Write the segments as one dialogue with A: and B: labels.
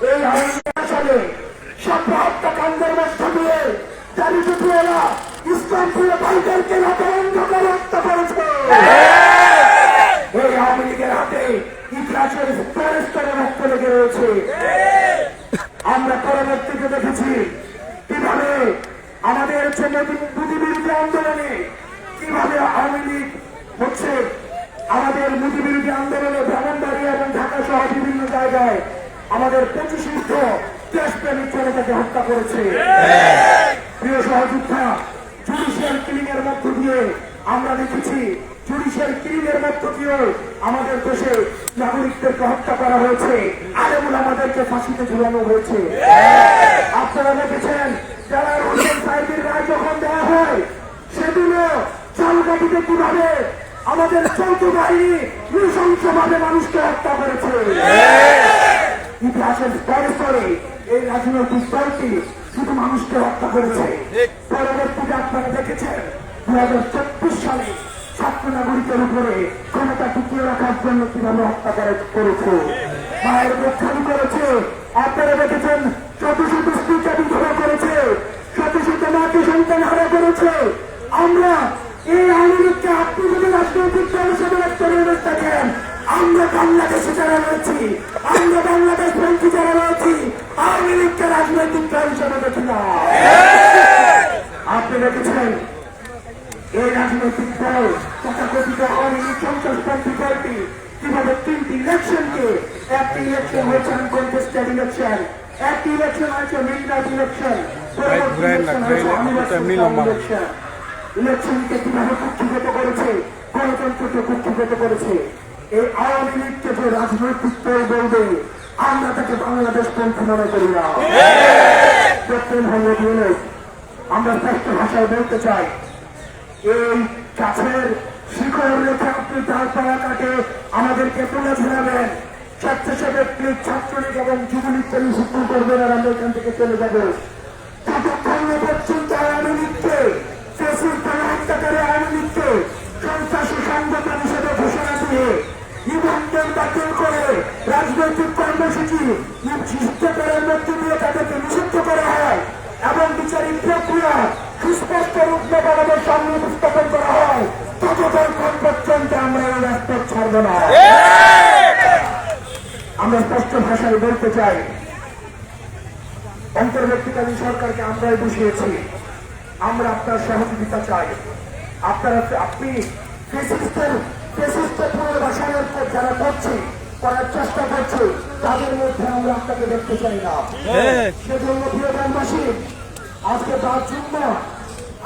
A: এই আসলে সব হত্যাকাণ্ডের মধ্য দিয়ে দারিদ্ররা ইসলামপুরে ভাইদেরকে রাতে অন্ধকার হত্যা করেছে এই আওয়ামী লীগের হাতে ইতিহাসের স্তরে স্তরে রক্ত লেগে রয়েছে আমরা পরবর্তীতে দেখেছি কীভাবে আমাদের যে মোদী বিরোধী আন্দোলনে কীভাবে আওয়ামী লীগ হচ্ছে আমাদের মোদী বিরোধী আন্দোলনে ভ্রমণবাড়ি এবং ঢাকা সহ বিভিন্ন জায়গায় আমাদের জনতাকে হত্যা করেছে। প্রিয় সহযোদ্ধা জুডিশিয়াল এর মধ্য দিয়ে আমরা দেখেছি জুডিশিয়াল এর মধ্য আমাদের দেশে নাগরিকদেরকে হত্যা করা হয়েছে, আলেমুল আমাদেরকে ফাঁসিতে ঝুলানো হয়েছে। আপনারা দেখেছেন, যারা হোসেন সাহেবের রায় যখন দেওয়া হয় সেগুলো চালকাঠিতে কীভাবে আমাদের চৌদ্দ বাহিনী নৃশংসভাবে মানুষকে হত্যা করেছে। ইতিহাসের স্তরে স্তরে এই রাজনৈতিক দলটি শুধু মানুষকে হত্যা করেছে। পরবর্তীতে আপনারা দেখেছেন দু হাজার চব্বিশ সালে ছাত্র নাগরিকের উপরে ক্ষমতা টিকিয়ে রাখার জন্য কীভাবে হত্যা করে- করেছে? মায়ের রক্ষানি করেছে। আপনারা দেখেছেন শত শত স্ত্রীকে বিধবা করেছে শত শত মাকে সন্তান হারা করেছে। বাংলাদেশ পন্থী যারা রয়েছি আওয়ামী লীগকে রাজনৈতিক দল হিসেবে দেখি না আপনি দেখেছেন এই রাজনৈতিক দল তথাকথিত আওয়ামী লীগ সন্ত্রাসপন্থী দলটি কীভাবে তিনটি ইলেকশনকে একটি ইলেকশন হয়েছে আনকন্টেস্টেড ইলেকশন একটি ইলেকশন হয়েছে মিডনাইট ইলেকশন। ইলেকশনকে কীভাবে কুক্ষিগত করেছে গণতন্ত্রকে কুক্ষিগত করেছে এই আওয়ামী লীগকে যে রাজনৈতিক দল বলবে আমরা তাকে বাংলাদেশ পন্থী মনে করি না। ক্যাপ্টেন মোহাম্মদ ইউনুস আমরা স্পষ্ট ভাষায় বলতে চাই, এই গাছের শিকড় রেখে আপনি তার পড়াটাকে আমাদেরকে তুলে ধরাবেন। স্বেচ্ছাসেবক লীগ ছাত্রলীগ এবং যুবলীগ যুবলীগকে নিষিদ্ধ করবেন আর আমরা এখান থেকে চলে যাব। ততক্ষণ পর্যন্ত আওয়ামী লীগকে, ফেসির তারা হত্যাকারী আওয়ামী লীগকে সন্ত্রাসী সংগঠন হিসেবে ঘোষণা দিয়ে নিবন্ধন বাতিল করে রাজনৈতিক কর্মসূচি নিষিদ্ধ করার মধ্যে দিয়ে তাদেরকে নিষিদ্ধ করা হয় এবং বিচারিক প্রক্রিয়া সুস্পষ্ট রূপ আমাদের সামনে উপস্থাপন করা হয়। ততক্ষণ পর্যন্ত আমরা এই রাজপথ ছাড়ব না। আমরা স্পষ্ট ভাষায় বলতে চাই, অন্তর্বর্তীকালীন সরকারকে আমরাই বসিয়েছি আমরা আপনার সহযোগিতা চাই। আপনারা, আপনি ফেসিস্টের ফেসিস্টের পুনর্বাসনের যারা করছে করার চেষ্টা করছে। তাদের মধ্যে আমরা আপনাকে দেখতে চাই না। সেজন্য প্রিয় গ্রামবাসী আজকে তার জন্য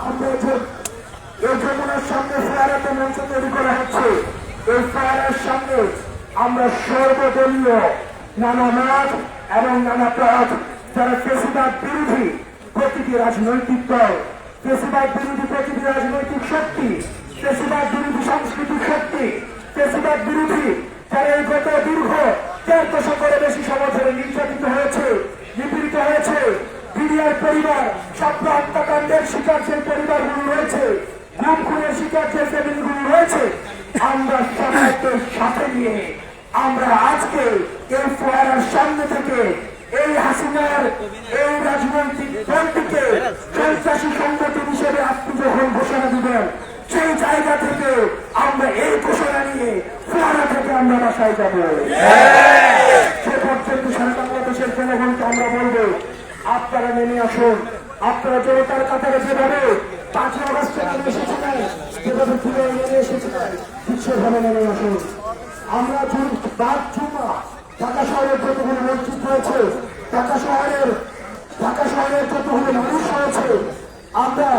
A: আমরা যে এই যমুনার সামনে ফেয়ারাতে মঞ্চ তৈরি করা হচ্ছে। এই ফেয়ারের সামনে আমরা সর্বদলীয় নানা মত এবং নানা পথ যারা ফেসিবাদ বিরোধী প্রতিটি রাজনৈতিক দল ফেসিবাদ বিরোধী প্রতিটি রাজনৈতিক শক্তি ফেসিবাদ বিরোধী সাংস্কৃতিক শক্তি ফেসিবাদ বিরোধী পরিবার ছাত্র হত্যাকাণ্ডের শিকার যে পরিবারগুলো রয়েছে। গুম খুনের শিকার যে ফ্যামিলিগুলো রয়েছে। আমরা সবাইকে সাথে নিয়ে আমরা আজকে এই ফোয়ারার সামনে থেকে এই হাসিনার, এই রাজনৈতিক দলটিকে সন্ত্রাসী সংগঠন হিসেবে যখন ঘোষণা দিবেন। সেই জায়গা থেকে আমরা এই ঘোষণা নিয়ে ফোয়ারা থেকে আমরা বাসায় যাব। সে পর্যন্ত সারা বাংলাদেশের জনগণকে আমরা বলব আপনারা নেমে আসুন। আপনারা জনতার কাতারে যেভাবে পাঁচই অগস্টে নেমে এসেছিলেন, যেভাবে ফিরে নেমে এসেছিলেন সেভাবে নেমে আসুন। আমরা বাদ জুমা ঢাকা শহরের যতগুলো মসজিদ হয়েছে ঢাকা শহরের ঢাকা শহরের যতগুলো মানুষ হয়েছে আমরা